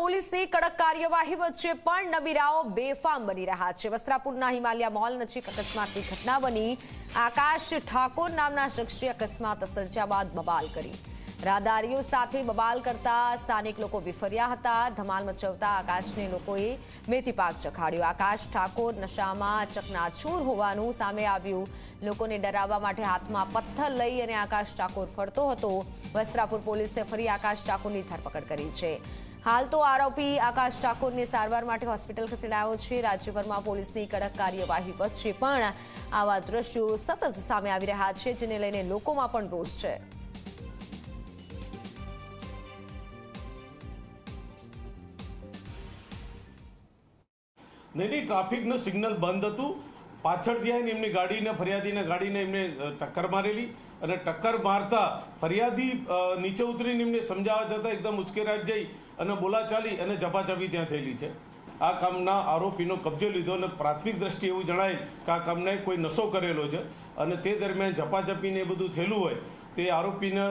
પોલીસની કડક કાર્યવાહી વચ્ચે પણ નબીરાઓ બેફામ બની રહ્યા છે. વસ્ત્રાપુરના હિમાલયા મોલ નજીક અકસ્માતની ઘટના બની. આકાશ ઠાકોર નામના શખ્સે અકસ્માત સર્જ્યા બાદ બબાલ કરી. રાહદારીઓ સાથે બબાલ કરતા સ્થાનિક લોકો વિફર્યા હતા. ધમાલ મચવતા આકાશને લોકોએ મેથી પાક ચખાડ્યો. આકાશ ઠાકોર નશામાં ચકનાચૂર હોવાનું સામે આવ્યું. લોકોને ડરાવવા માટે હાથમાં પથ્થર લઈ અને આકાશ ઠાકોર ફરતો હતો. વસ્ત્રાપુર પોલીસે ફરી આકાશ ઠાકોરની ધરપકડ કરી છે. હાલ તો આરોપી આકાશ ઠાકોરને સારવાર માટે હોસ્પિટલ ખસેડાયો છે. રાજ્યભરમાં પોલીસની કડક કાર્યવાહી વચ્ચે પણ આવા દ્રશ્યો સતત સામે આવી રહ્યા છે, જેને લઈને લોકોમાં પણ રોષ છે. નહીં નહીં, ટ્રાફિકનું સિગ્નલ બંધ હતું. પાછળથી આવીને એમની ગાડીને, ફરિયાદીને ગાડીને એમને ટક્કર મારેલી અને ટક્કર મારતા ફરિયાદી નીચે ઉતરીને એમને સમજાવવા જતાં એકદમ ઉશ્કેરાટ જઈ અને બોલાચાલી અને ઝપાઝપી ત્યાં થયેલી છે. આ કામના આરોપીનો કબજો લીધો અને પ્રાથમિક દ્રષ્ટિએ એવું જણાય કે આ કામને કોઈ નશો કરેલો છે અને તે દરમિયાન ઝપાઝપીને એ બધું થયેલું હોય તે આરોપીને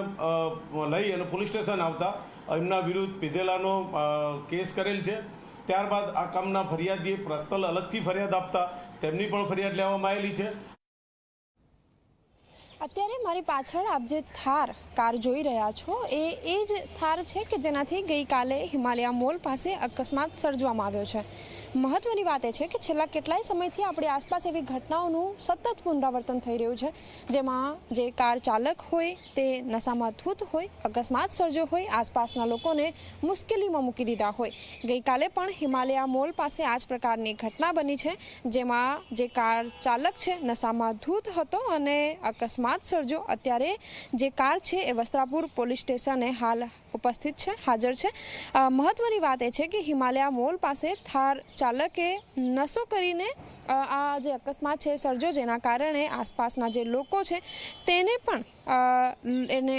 લઈ અને પોલીસ સ્ટેશન આવતા એમના વિરુદ્ધ પીધેલાનો કેસ કરેલ છે. ત્યારબાદ આ કામના ફરિયાદીએ પ્રસ્તલ અલગથી ફરિયાદ આપતા તેમની પણ ફરિયાદ લેવામાં આવેલી છે. અત્યારે મારી પાછળ આપ જે થાર, કાર જોઈ રહ્યા છો, એ એ જ થાર છે કે જેનાથી ગઈકાલે હિમાલયા મોલ પાસે અકસ્માત સર્જવામાં આવ્યો છે. મહત્વની વાત એ છે કે છેલ્લા કેટલાય સમયથી આપણી આસપાસ એવી ઘટનાઓનું સતત પુનરાવર્તન થઈ રહ્યું છે, જેમાં જે કાર ચાલક હોય, તે નશામાં ધૂત હોય, અકસ્માત સર્જ્યો હોય, આસપાસના લોકોને મુશ્કેલીમાં મૂકી દીધા હોય. ગઈકાલે પણ હિમાલયા મોલ પાસે આ જ પ્રકારની ઘટના બની છે, જેમાં જે કાર ચાલક છે, નશામાં ધૂત હતો અને અકસ્માત સર્જો. અત્યારે જે કાર છે એ વસ્ત્રાપુર પોલીસ સ્ટેશને હાલ ઉપસ્થિત છે, હાજર છે. મહત્વની વાત એ છે કે હિમાલયા મોલ પાસે થાર ચાલકે નશો કરીને આ જે અકસ્માત છે સર્જો, જેના કારણે આસપાસના જે લોકો છે, તેને પણ એને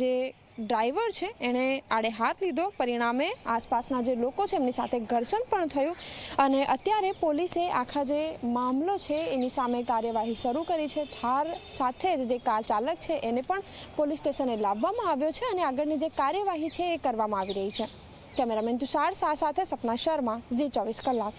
જે ડ્રાઈવર છે, એણે આડે હાથ લીધો. પરિણામે આસપાસના જે લોકો છે, એમની સાથે ઘર્ષણ પણ થયું. અને અત્યારે પોલીસે આખા જે મામલો છે, એની સામે કાર્યવાહી શરૂ કરી છે. થાર સાથે જ જે કાર ચાલક છે, એને પણ પોલીસ સ્ટેશને લાવવામાં આવ્યો છે અને આગળની જે કાર્યવાહી છે, એ કરવામાં આવી રહી છે. કેમેરામેન તુષાર શાહ સાથે સપના શર્મા, ઝી ચોવીસ કલાક.